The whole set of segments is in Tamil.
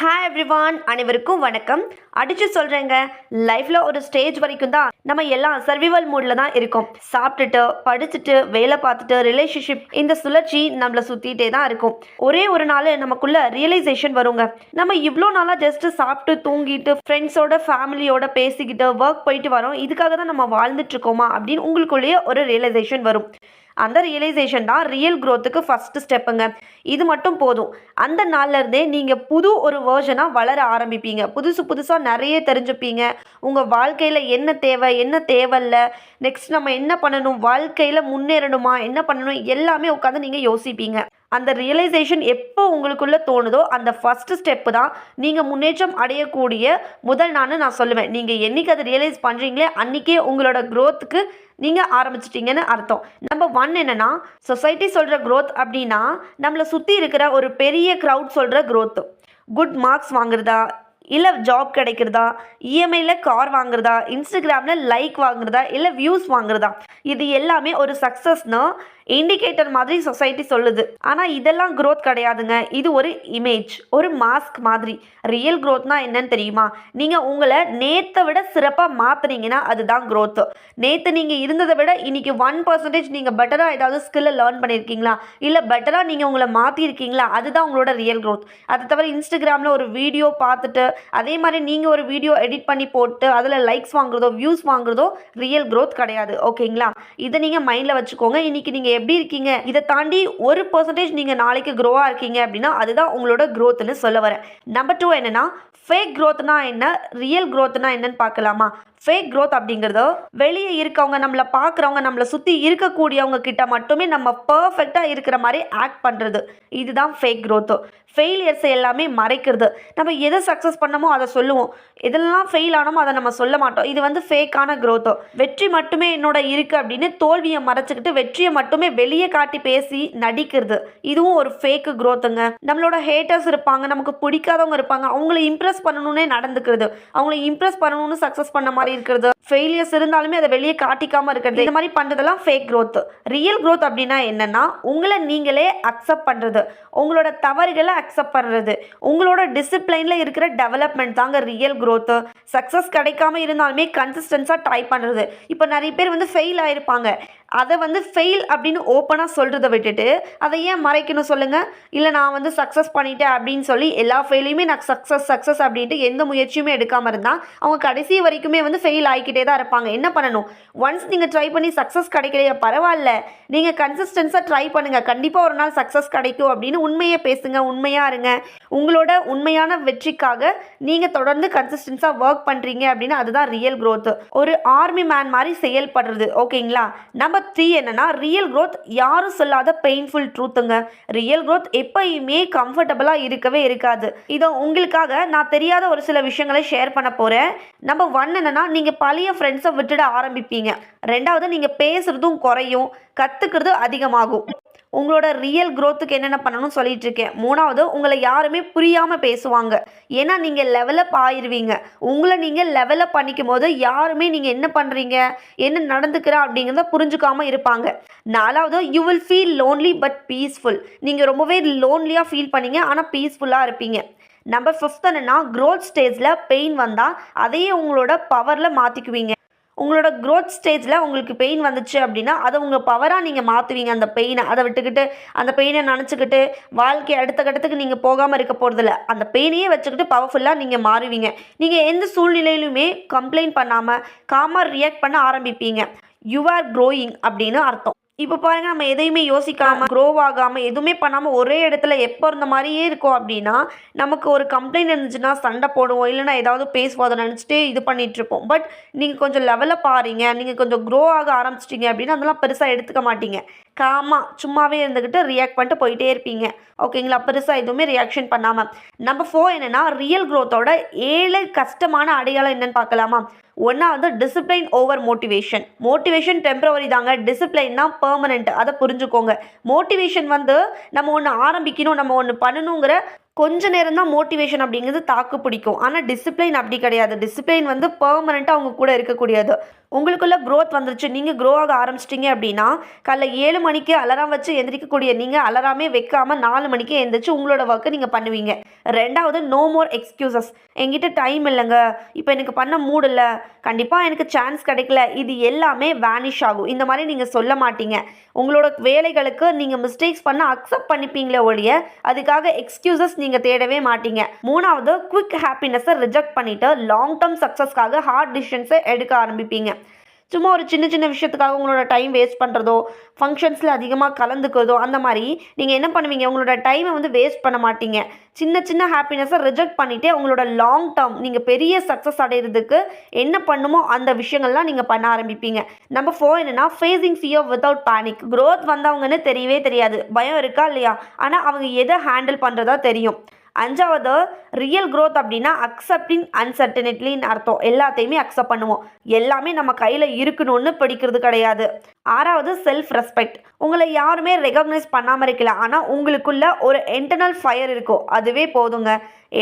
ஹாய் எவ்ரிவான் அனைவருக்கும் வணக்கம். அடிச்சு சொல்கிறேங்க லைஃப்பில் ஒரு ஸ்டேஜ் வரைக்கும் தான் நம்ம எல்லாம் சர்விவல் மூடில் தான் இருக்கோம். சாப்பிட்டுட்டு படிச்சுட்டு வேலை பார்த்துட்டு ரிலேஷன்ஷிப் இந்த சுழற்சி நம்மளை சுற்றிட்டே தான் இருக்கும். ஒரே ஒரு நாள் நமக்குள்ள ரியலைசேஷன் வருங்க. நம்ம இவ்வளோ நாளாக ஜஸ்ட்டு சாப்பிட்டு தூங்கிட்டு ஃப்ரெண்ட்ஸோட ஃபேமிலியோட பேசிக்கிட்டு ஒர்க் போயிட்டு வரோம். இதுக்காக தான் நம்ம வாழ்ந்துட்டு இருக்கோமா அப்படின்னு உங்களுக்குள்ளேயே ஒரு ரியலைசேஷன் வரும். அந்த ரியலைசேஷன் தான் ரியல் க்ரோத்துக்கு ஃபஸ்ட்டு ஸ்டெப்புங்க இது மட்டும் போதும். அந்த நாள்ல இருந்தே நீங்கள் புது ஒரு வேர்ஷனாக வளர ஆரம்பிப்பீங்க. புதுசு புதுசாக நிறைய தெரிஞ்சுப்பீங்க. உங்கள் வாழ்க்கையில் என்ன தேவை என்ன தேவையில்ல நெக்ஸ்ட் நம்ம என்ன பண்ணணும் வாழ்க்கையில் முன்னேறணுமா என்ன பண்ணணும் எல்லாமே உட்காந்து நீங்கள் யோசிப்பீங்க. அந்த ரியலைசேஷன் எப்போ உங்களுக்குள்ளே தோணுதோ அந்த ஃபஸ்ட்டு ஸ்டெப்பு தான் நீங்கள் முன்னேற்றம் அடையக்கூடிய முதல் நான் நான் சொல்லுவேன். நீங்கள் என்னைக்கு அதை ரியலைஸ் பண்ணுறீங்களே அன்றைக்கே உங்களோட க்ரோத்துக்கு நீங்கள் ஆரம்பிச்சிட்டிங்கன்னு அர்த்தம். நம்பர் ஒன் என்னென்னா சொசைட்டி சொல்கிற க்ரோத் அப்படின்னா நம்மளை சுற்றி இருக்கிற ஒரு பெரிய க்ரௌட் சொல்கிற க்ரோத்து குட் மார்க்ஸ் வாங்குறதா? இல்லை ஜாப் கிடைக்கிறதா? இஎம்ஐயில் கார் வாங்குறதா? இன்ஸ்டாகிராமில் லைக் வாங்குறதா? இல்லை வியூஸ் வாங்குறதா? இது எல்லாமே ஒரு சக்ஸஸ்னால் இண்டிகேட்டர் மாதிரி சொசைட்டி சொல்லுது. ஆனால் இதெல்லாம் க்ரோத் கிடையாதுங்க. இது ஒரு இமேஜ் ஒரு மாஸ்க் மாதிரி. ரியல் க்ரோத்னா என்னன்னு தெரியுமா? நீங்கள் உங்களை நேற்றை விட சிறப்பாக மாற்றுனீங்கன்னா அதுதான் க்ரோத்து நேற்று நீங்கள் இருந்ததை விட இன்னைக்கு ஒன் பர்சன்டேஜ் நீங்கள் பெட்டராக ஏதாவது ஸ்கில்லை லேர்ன் பண்ணியிருக்கீங்களா? இல்லை பெட்டராக நீங்கள் உங்களை மாற்றிருக்கீங்களா அதுதான் உங்களோட ரியல் க்ரோத் அதை தவிர இன்ஸ்டாகிராமில் ஒரு வீடியோ பார்த்துட்டு அதே மாதிரி நீங்கள் ஒரு வீடியோ எடிட் பண்ணி போட்டு அதில் லைக்ஸ் வாங்குறதோ வியூஸ் வாங்குறதோ ரியல் க்ரோத் கிடையாது. ஓகேங்களா இதை நீங்கள் மைண்டில் வச்சுக்கோங்க. இன்னைக்கு நீங்கள் எப்படி இருக்கீங்க? இதை தாண்டி ஒரு பர்சன்டேஜ் நீங்கள் நாளைக்கு க்ரோவாக இருக்கீங்க அப்படின்னா அதுதான் உங்களோட க்ரோத்னு சொல்ல வரேன். நம்பர் டூ என்னன்னா ஃபேக் க்ரோத்னா என்ன? ரியல் க்ரோத்னா என்னன்னு பார்க்கலாமா? ஃபேக் க்ரோத் அப்படிங்கிறது வெளியே இருக்கவங்க நம்மளை பார்க்குறவங்க நம்மளை சுற்றி இருக்கக்கூடியவங்க கிட்ட மட்டுமே நம்ம பர்ஃபெக்டாக இருக்கிற மாதிரி ஆக்ட் பண்ணுறது இதுதான் ஃபேக் க்ரோத்து ஃபெயிலியர்ஸ் எல்லாமே மறைக்கிறது. நம்ம எதை சக்ஸஸ் பண்ணமோ அதை சொல்லுவோம். எதெல்லாம் ஃபெயில் ஆனோமோ அதை நம்ம சொல்ல மாட்டோம். இது வந்து ஃபேக்கான க்ரோத்தோ வெற்றி மட்டுமே என்னோட இருக்குது அப்படின்னு தோல்வியை மறைச்சிக்கிட்டு வெற்றியை மட்டும் வெளியே காட்டி பேசி நடிக்கிறது. இதுவும் ஒரு ஃபேக்கு குரோத்துங்க நம்மளோட ஹேட்டர்ஸ் இருப்பாங்க நமக்கு பிடிக்காதவங்க இருப்பாங்க அவங்கள இம்ப்ரெஸ் பண்ணணும்னே நடந்துக்கிறது. அவங்கள இம்ப்ரெஸ் பண்ணணும்னு சக்ஸஸ் பண்ண மாதிரி இருக்கிறது. ஃபெயிலியர்ஸ் இருந்தாலுமே அதை வெளியே காட்டிக்காம இருக்கிறது. இந்த மாதிரி பண்ணுறதெல்லாம் ஃபேக் க்ரோத் ரியல் க்ரோத் அப்படின்னா என்னன்னா உங்களை நீங்களே அக்செப்ட் பண்ணுறது உங்களோட தவறுகளை அக்செப்ட் பண்ணுறது உங்களோட டிசிப்ளைனில் இருக்கிற டெவலப்மெண்ட் தாங்க ரியல் க்ரோத்து சக்ஸஸ் கிடைக்காம இருந்தாலுமே கன்சிஸ்டன்ஸாக ட்ரை பண்ணுறது இப்போ நிறைய பேர் வந்து ஃபெயில் ஆயிருப்பாங்க. அதை வந்து ஃபெயில் அப்படின்னு ஓப்பனாக சொல்கிறத விட்டுட்டு அதை ஏன் மறைக்கணும் சொல்லுங்கள் இல்லை நான் வந்து சக்ஸஸ் பண்ணிட்டேன் அப்படின்னு சொல்லி எல்லா ஃபெயிலையுமே நான் சக்ஸஸ் சக்ஸஸ் அப்படின்ட்டு எந்த முயற்சியுமே எடுக்காமல் இருந்தால் அவங்க கடைசி வரைக்குமே வந்து ஃபெயில் ஆகிக்கிட்டே தான் இருப்பாங்க. என்ன பண்ணணும்? ஒன்ஸ் நீங்கள் ட்ரை பண்ணி சக்ஸஸ் கிடைக்கலையா? பரவாயில்ல. நீங்கள் கன்சிஸ்டன்ஸாக ட்ரை பண்ணுங்கள் கண்டிப்பாக ஒரு நாள் சக்ஸஸ் கிடைக்கும் அப்படின்னு உண்மையை பேசுங்க உண்மையாக இருங்க. உங்களோட உண்மையான வெற்றிக்காக நீங்கள் தொடர்ந்து கன்சிஸ்டன்ஸாக ஒர்க் பண்ணுறீங்க அப்படின்னா அதுதான் ரியல் க்ரோத் ஒரு ஆர்மி மேன் மாதிரி செயல்படுறது. ஓகேங்களா? நம்ம நம்பர் த்ரீ என்னன்னா ரியல் க்ரோத் யாரும் சொல்லாத பெயின்ஃபுல் ட்ரூத்துங்க ரியல் க்ரோத் எப்பயுமே கம்ஃபர்டபுளாக இருக்கவே இருக்காது. இதோ உங்களுக்காக நான் தெரியாத ஒரு சில விஷயங்களை ஷேர் பண்ண போகிறேன் நம்பர் ஒன் என்னன்னா நீங்கள் பழைய ஃப்ரெண்ட்ஸை விட்டுட ஆரம்பிப்பீங்க. ரெண்டாவது நீங்கள் பேசுகிறதும் குறையும். கற்றுக்கிறது அதிகமாகும். உங்களோட ரியல் க்ரோத்துக்கு என்னென்ன பண்ணணும்னு சொல்லிட்டு இருக்கேன். மூணாவது உங்களை யாருமே புரியாமல் பேசுவாங்க. ஏன்னா நீங்கள் லெவலப் ஆயிடுவீங்க உங்களை நீங்கள் லெவலப் பண்ணிக்கும் போது யாருமே நீங்கள் என்ன பண்ணுறீங்க என்ன நடந்துக்கிற அப்படிங்கிறத புரிஞ்சுக்காமல் இருப்பாங்க. நாலாவது you will feel lonely but peaceful நீங்கள் ரொம்பவே லோன்லியாக ஃபீல் பண்ணீங்க ஆனால் பீஸ்ஃபுல்லாக இருப்பீங்க. நம்பர் ஃபிஃப்த் என்னென்னா க்ரோத் ஸ்டேஜில் பெயின் வந்தால் அதையே உங்களோட பவரில் மாற்றிக்குவீங்க உங்களோட க்ரோத் ஸ்டேஜில் உங்களுக்கு பெயின் வந்துச்சு அப்படின்னா அதை உங்கள் பவராக நீங்கள் மாற்றுவீங்க அந்த பெயினை அதை விட்டுக்கிட்டு அந்த பெயினை நினச்சிக்கிட்டு வாழ்க்கை அடுத்த கட்டத்துக்கு நீங்கள் போகாமல் இருக்க போகிறதில்ல அந்த பெயினையே வச்சுக்கிட்டு பவர்ஃபுல்லாக நீங்கள் மாறுவீங்க. நீங்கள் எந்த சூழ்நிலையிலுமே கம்ப்ளைண்ட் பண்ணாமல் காமாக ரியாக்ட் பண்ண ஆரம்பிப்பீங்க. யூ ஆர் க்ரோயிங் அப்படின்னு அர்த்தம். இப்போ பாருங்க நம்ம எதையுமே யோசிக்காம க்ரோ ஆகாமல் எதுவுமே பண்ணாமல் ஒரே இடத்துல எப்போ இருந்த மாதிரியே இருக்கோம் அப்படின்னா நமக்கு ஒரு கம்ப்ளைண்ட் இருந்துச்சுன்னா சண்டை போடுவோம் இல்லைன்னா ஏதாவது பேசுவோம் அதை நினச்சிட்டு இது பண்ணிட்டு இருப்போம். பட் நீங்கள் கொஞ்சம் லெவலில் பாருங்க நீங்கள் கொஞ்சம் க்ரோ ஆக ஆரம்பிச்சிட்டிங்க அப்படின்னா அதெல்லாம் பெருசாக எடுத்துக்க மாட்டீங்க. காமாக சும்மாவே இருந்துக்கிட்டு ரியாக்ட் பண்ணிட்டு போயிட்டே இருப்பீங்க. ஓகேங்களா பெருசாக எதுவுமே ரியாக்ஷன் பண்ணாமல் நம்பர் ஃபோர் என்னென்னா ரியல் க்ரோத்தோட ஏழு கஷ்டமான அடையாளம் என்னன்னு பார்க்கலாமா? ஒன்றாவது discipline over motivation motivation temporary தாங்க. டிசிப்ளைன் தான் பெர்மனெண்ட் அதை புரிஞ்சுக்கோங்க. மோட்டிவேஷன் வந்து நம்ம ஒன்று ஆரம்பிக்கணும் நம்ம ஒன்று பண்ணணுங்கிற கொஞ்ச நேரம் தான் மோட்டிவேஷன் அப்படிங்கிறது தாக்கு பிடிக்கும். ஆனால் டிசிப்ளின் அப்படி கிடையாது. டிசிப்ளின் வந்து பெர்மனெண்ட்டாக அவங்க கூட இருக்கக்கூடியது. உங்களுக்குள்ளே க்ரோத் வந்துருச்சு. நீங்கள் க்ரோ ஆக ஆரம்பிச்சிட்டிங்க அப்படின்னா காலைல ஏழு மணிக்கு அலாரம் வச்சு எந்திரிக்கக்கூடிய நீங்கள் அலாராமே வைக்காமல் நாலு மணிக்கு எந்திரிச்சு உங்களோட ஒர்க்கை நீங்கள் பண்ணுவீங்க. ரெண்டாவது நோ மோர் எக்ஸ்கியூசஸ் எங்கிட்ட டைம் இல்லைங்க. இப்போ எனக்கு பண்ண மூடு இல்லை. கண்டிப்பாக எனக்கு சான்ஸ் கிடைக்கல. இது எல்லாமே வேனிஷ் ஆகும். இந்த மாதிரி நீங்கள் சொல்ல மாட்டீங்க. உங்களோட வேலைகளுக்கு நீங்கள் மிஸ்டேக்ஸ் பண்ண அக்செப்ட் பண்ணிப்பீங்களே ஒழிய அதுக்காக எக்ஸ்கியூசஸ் நீங்கள் தேடவே மாட்டீங்க. மூணாவது குவிக் ஹாப்பினஸை ரிஜெக்ட் பண்ணிவிட்டு லாங் டேர்ம் சக்ஸஸ்க்காக ஹார்ட் டிசிஷன்ஸை எடுக்க ஆரம்பிப்பீங்க. சும்மா ஒரு சின்ன சின்ன விஷயத்துக்காக உங்களோட டைம் வேஸ்ட் பண்ணுறதோ ஃபங்க்ஷன்ஸில் அதிகமாக கலந்துக்கிறதோ அந்த மாதிரி நீங்கள் என்ன பண்ணுவீங்க? உங்களோட டைமை வந்து வேஸ்ட் பண்ண மாட்டீங்க. சின்ன சின்ன ஹாப்பினஸை ரிஜெக்ட் பண்ணிவிட்டு உங்களோட லாங் டேர்ம் நீங்கள் பெரிய சக்ஸஸ் அடைகிறதுக்கு என்ன பண்ணுமோ அந்த விஷயங்கள்லாம் நீங்கள் பண்ண ஆரம்பிப்பீங்க. நம்ம ஃபோர் என்னென்னா facing fear without panic growth வந்தவங்கன்னு தெரியவே தெரியாது. பயம் இருக்கா இல்லையா? ஆனால் அவங்க எதை ஹேண்டில் பண்ணுறதா தெரியும். அஞ்சாவது ரியல் க்ரோத் அப்படின்னா அக்செப்டிங் அன்சர்டனிட்டின்னு அர்த்தம். எல்லாத்தையுமே அக்செப்ட் பண்ணுவோம். எல்லாமே நம்ம கையில் இருக்கணும்னு பிடிக்கிறது கிடையாது. ஆறாவது செல்ஃப் ரெஸ்பெக்ட் உங்களை யாருமே ரெகக்னைஸ் பண்ணாமல் இருக்கல ஆனால் உங்களுக்குள்ள ஒரு இன்டர்னல் ஃபயர் இருக்கும். அதுவே போதுங்க.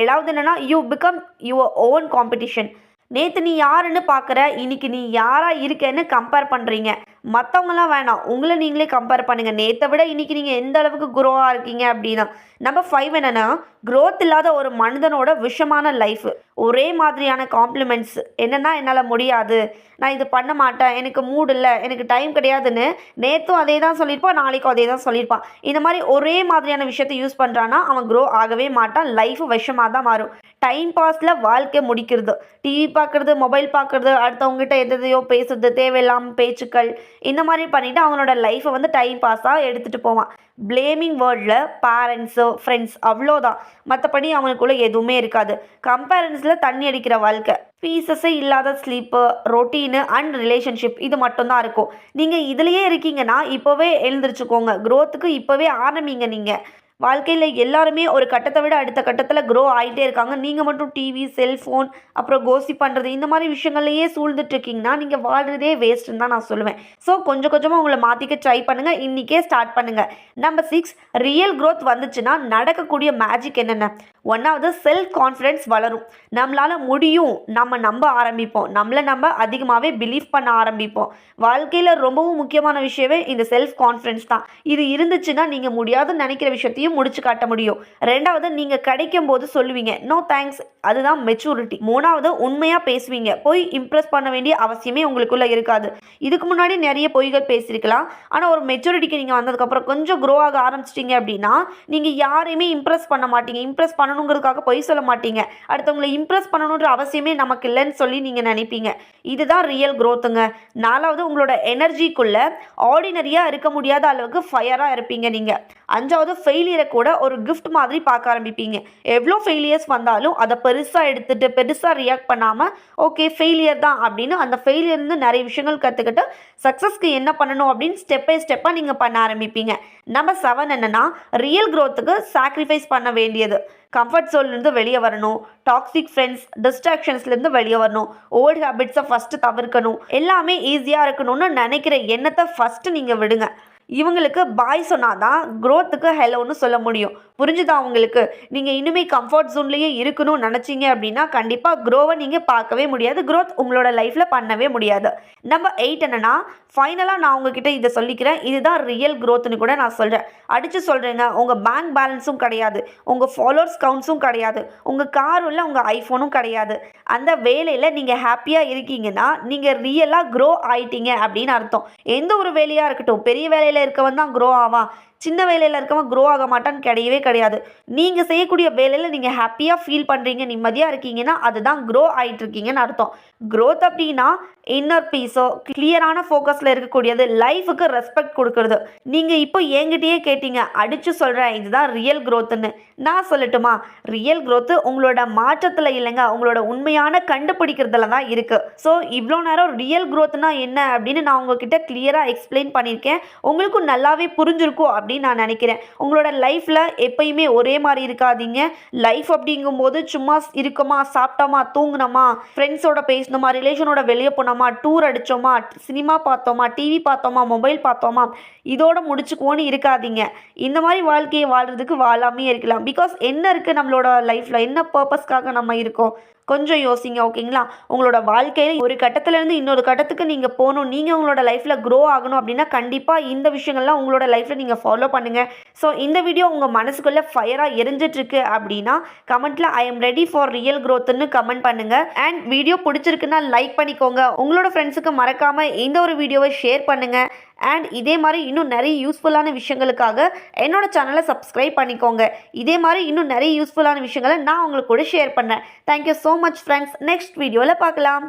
ஏழாவது என்னென்னா you become your own competition நேற்று நீ யாருன்னு பார்க்குற இன்னைக்கு நீ யாராக இருக்கேன்னு கம்பேர் பண்ணுறீங்க மற்றவங்களாம் வேணாம். உங்களை நீங்களே கம்பேர் பண்ணுங்கள் நேற்றை விட இன்றைக்கி நீங்கள் எந்த அளவுக்கு குரோவாக இருக்கீங்க அப்படின்னா நம்பர் ஃபைவ் என்னென்னா க்ரோத் இல்லாத ஒரு மனிதனோட விஷமான லைஃப் ஒரே மாதிரியான காம்ப்ளிமெண்ட்ஸ் என்னென்னா என்னால் முடியாது. நான் இது பண்ண மாட்டேன். எனக்கு மூடு இல்லை. எனக்கு டைம் கிடையாதுன்னு நேற்றும் அதே தான் சொல்லியிருப்பான் நாளைக்கும் அதே தான் சொல்லியிருப்பான் இந்த மாதிரி ஒரே மாதிரியான விஷயத்தை யூஸ் பண்ணுறான்னா அவன் க்ரோ ஆகவே மாட்டான். லைஃப் விஷமாக தான் மாறும் டைம் பாஸில் வாழ்க்கை முடிக்கிறது. டிவி பார்க்குறது மொபைல் பார்க்குறது அடுத்தவங்ககிட்ட எதையோ பேசுறது தேவையில்லாமல் பேச்சுக்கள் இந்த மாதிரி பண்ணிவிட்டு அவங்களோட லைஃப்பை வந்து டைம் பாஸாக எடுத்துகிட்டு போவான். ப்ளேமிங் வேர்டில் பேரண்ட்ஸு ஃப்ரெண்ட்ஸ் அவ்வளோதான். மற்றபடி அவனுக்குள்ளே எதுவுமே இருக்காது. கம்பேரன்ஸில் தண்ணி அடிக்கிற வாழ்க்கை. பீசஸே இல்லாத ஸ்லீப்பு ரொட்டீனு அண்ட் ரிலேஷன்ஷிப் இது மட்டும்தான் இருக்கும். நீங்கள் இதுலேயே இருக்கீங்கன்னா இப்போவே எழுந்திரிச்சுக்கோங்க. க்ரோத்துக்கு இப்போவே ஆரம்பிங்க நீங்கள் வாழ்க்கையில் எல்லாருமே ஒரு கட்டத்தை விட அடுத்த கட்டத்தில் க்ரோ ஆகிட்டே இருக்காங்க. நீங்கள் மட்டும் டிவி செல்ஃபோன் அப்புறம் கோசி பண்ணுறது இந்த மாதிரி விஷயங்கள்லையே சூழ்ந்துட்டு இருக்கீங்கன்னா நீங்கள் வாழ்கிறதே வேஸ்ட்டுன்னு தான் நான் சொல்லுவேன். ஸோ கொஞ்சம் கொஞ்சமாக உங்களை மாற்றிக்க ட்ரை பண்ணுங்கள் இன்றைக்கே ஸ்டார்ட் பண்ணுங்கள் நம்பர் சிக்ஸ் ரியல் க்ரோத் வந்துச்சுன்னா நடக்கக்கூடிய மேஜிக் என்னென்ன? ஒன்றாவது செல்ஃப் கான்ஃபிடென்ஸ் வளரும். நம்மளால் முடியும். நம்ம நம்ப ஆரம்பிப்போம். நம்மளை நம்ம அதிகமாகவே பிலீவ் பண்ண ஆரம்பிப்போம். வாழ்க்கையில் ரொம்பவும் முக்கியமான விஷயமே இந்த செல்ஃப் கான்ஃபிடென்ஸ் தான். இது இருந்துச்சுன்னா நீங்கள் முடியாதுன்னு நினைக்கிற விஷயத்தையும் முடிச்சு காட்ட முடியும். ரெண்டாவது நீங்கள் கிடைக்கும் போது சொல்லுவீங்க நோ தேங்க்ஸ் அதுதான் மெச்சூரிட்டி மூணாவது உண்மையாக பேசுவீங்க. போய் இம்ப்ரெஸ் பண்ண வேண்டிய அவசியமே உங்களுக்குள்ளே இருக்காது. இதுக்கு முன்னாடி நிறைய பொய்கள் பேசியிருக்கலாம். ஆனால் ஒரு மெச்சூரிட்டிக்கு நீங்கள் வந்ததுக்கப்புறம் கொஞ்சம் க்ரோ ஆக ஆரம்பிச்சிட்டிங்க அப்படின்னா நீங்கள் யாரையுமே இம்ப்ரெஸ் பண்ண மாட்டீங்க. இம்ப்ரெஸ் பண்ணணுங்கிறதுக்காக பொய் சொல்ல மாட்டீங்க. அடுத்தவங்களை இம்ப்ரெஸ் பண்ணணுன்ற அவசியமே நமக்கு இல்லைன்னு சொல்லி நீங்கள் நினைப்பீங்க. இதுதான் ரியல் க்ரோத்துங்க நாலாவது உங்களோட எனர்ஜிக்குள்ள ஆர்டினரியாக இருக்க முடியாத அளவுக்கு ஃபயராக இருப்பீங்க நீங்கள் அஞ்சாவது ஃபெயிலியர் கூட ஒரு கிஃப்ட் மாதிரி பார்க்க ஆரம்பிப்பீங்க. எவ்வளோ ஃபெயிலியர்ஸ் வந்தாலும் அதை பெருசாக எடுத்துகிட்டு பெருசாக ரியாக்ட் பண்ணாமல் ஓகே ஃபெயிலியர் தான் அப்படின்னு அந்த ஃபெயிலியர்ந்து நிறைய விஷயங்கள் கற்றுக்கிட்டு சக்ஸஸ்க்கு என்ன பண்ணணும் அப்படின்னு ஸ்டெப் பை ஸ்டெப்பாக நீங்கள் பண்ண ஆரம்பிப்பீங்க. நம்பர் செவன் என்னென்னா ரியல் க்ரோத்துக்கு சாக்ரிஃபைஸ் பண்ண வேண்டியது. கம்ஃபர்ட் சோன்லேருந்து வெளியே வரணும். டாக்ஸிக் ஃப்ரெண்ட்ஸ் டிஸ்ட்ராக்ஷன்ஸ்லேருந்து வெளியே வரணும். ஓல்டு ஹேபிட்ஸை ஃபஸ்ட்டு தவிர்க்கணும். எல்லாமே ஈஸியாக இருக்கணும்னு நினைக்கிற எண்ணத்தை ஃபஸ்ட்டு நீங்கள் விடுங்க. இவங்களுக்கு பாய் சொன்னாதான் க்ரோத்துக்கு ஹெலோன்னு சொல்ல முடியும். புரிஞ்சுதா உங்களுக்கு? நீங்கள் இனிமே கம்ஃபர்ட் ஜோன்லேயே இருக்கணும்னு நினச்சிங்க அப்படின்னா கண்டிப்பாக க்ரோவை நீங்கள் பார்க்கவே முடியாது. க்ரோத் உங்களோட லைஃப்பில் பண்ணவே முடியாது. நம்பர் எயிட் என்னன்னா ஃபைனலாக நான் உங்ககிட்ட இதை சொல்லிக்கிறேன். இதுதான் ரியல் க்ரோத்னு கூட நான் சொல்கிறேன் அடித்து சொல்கிறேங்க உங்கள் பேங்க் பேலன்ஸும் கிடையாது. உங்கள் ஃபாலோவர்ஸ் கவுண்ட்ஸும் கிடையாது. உங்கள் கார் உள்ள உங்கள் ஐஃபோனும் கிடையாது. அந்த வேலையில் நீங்கள் ஹாப்பியாக இருக்கீங்கன்னா நீங்கள் ரியலாக க்ரோ ஆயிட்டீங்க அப்படின்னு அர்த்தம். எந்த ஒரு வேலையாக இருக்கட்டும். பெரிய வேலையில் இருக்கவன் தான் க்ரோ ஆவான். சின்ன வேலையில் இருக்கவன் க்ரோ ஆக மாட்டான்னு கிடையவே கிடையாது. நீங்கள் செய்யக்கூடிய வேலையில் நீங்கள் ஹாப்பியாக ஃபீல் பண்ணுறீங்க நிம்மதியாக இருக்கீங்கன்னா அதுதான் க்ரோ ஆகிட்டு இருக்கீங்கன்னு அர்த்தம். க்ரோத் அப்படின்னா இன்னர் பீஸோ கிளியரான ஃபோக்கஸில் இருக்கக்கூடியது லைஃபுக்கு ரெஸ்பெக்ட் கொடுக்கறது. நீங்கள் இப்போ என்கிட்டயே கேட்டீங்க அடித்து சொல்கிறேன் இதுதான் ரியல் க்ரோத்துன்னு நான் சொல்லட்டுமா? ரியல் க்ரோத்து உங்களோட மாற்றத்தில் இல்லைங்க உங்களோட உண்மையான கண்டுபிடிக்கிறதுல தான் இருக்குது ஸோ இவ்வளோ நேரம் ரியல் க்ரோத்னா என்ன அப்படின்னு நான் உங்ககிட்ட கிளியராக எக்ஸ்பிளைன் பண்ணியிருக்கேன். உங்களுக்கும் நல்லாவே புரிஞ்சிருக்கும் அப்படின்னு அப்படின்னு நான் நினைக்கிறேன். உங்களோட லைஃப்பில் எப்பயுமே ஒரே மாதிரி இருக்காதீங்க. லைஃப் அப்படிங்கும்போது சும்மா இருக்கோமா சாப்பிட்டோமா தூங்கினோமா ஃப்ரெண்ட்ஸோட பேசணுமா ரிலேஷனோட வெளியே போனோமா டூர் அடித்தோமா சினிமா பார்த்தோமா டிவி பார்த்தோமா மொபைல் பார்த்தோமா இதோட முடிச்சுக்குவோன்னு இருக்காதீங்க. இந்த மாதிரி வாழ்க்கையை வாழ்கிறதுக்கு வாழாமே இருக்கலாம். பிகாஸ் என்ன இருக்குது நம்மளோட லைஃப்பில் என்ன பர்பஸ்க்காக நம்ம இருக்கோம்? கொஞ்சம் யோசிங்க ஓகேங்களா? உங்களோட வாழ்க்கையில் ஒரு கட்டத்துலேருந்து இன்னொரு கட்டத்துக்கு நீங்கள் போகணும். நீங்கள் உங்களோட லைஃப்பில் க்ரோ ஆகணும் அப்படின்னா கண்டிப்பாக இந்த விஷயங்கள்லாம் உங்களோட லைஃப்பில் நீங்கள் ஃபாலோ பண்ணுங்கள் ஸோ இந்த வீடியோ உங்கள் மனசுக்குள்ளே ஃபயராக எரிஞ்சிட்ருக்கு அப்படின்னா கமெண்ட்டில் I am ready for real க்ரோத்துன்னு comment பண்ணுங்கள் அண்ட் வீடியோ பிடிச்சிருக்குன்னா லைக் பண்ணிக்கோங்க. உங்களோட ஃப்ரெண்ட்ஸுக்கு மறக்காமல் இந்த ஒரு வீடியோவை ஷேர் பண்ணுங்கள் அண்ட் இதே மாதிரி இன்னும் நிறைய யூஸ்ஃபுல்லான விஷயங்களுக்காக என்னோடய சேனலை சப்ஸ்கிரைப் பண்ணிக்கோங்க. இதே மாதிரி இன்னும் நிறைய யூஸ்ஃபுல்லான விஷயங்களை நான் உங்களுக்கு கூட ஷேர் பண்ணேன். Thank you so much friends next வீடியோவில் பார்க்கலாம்.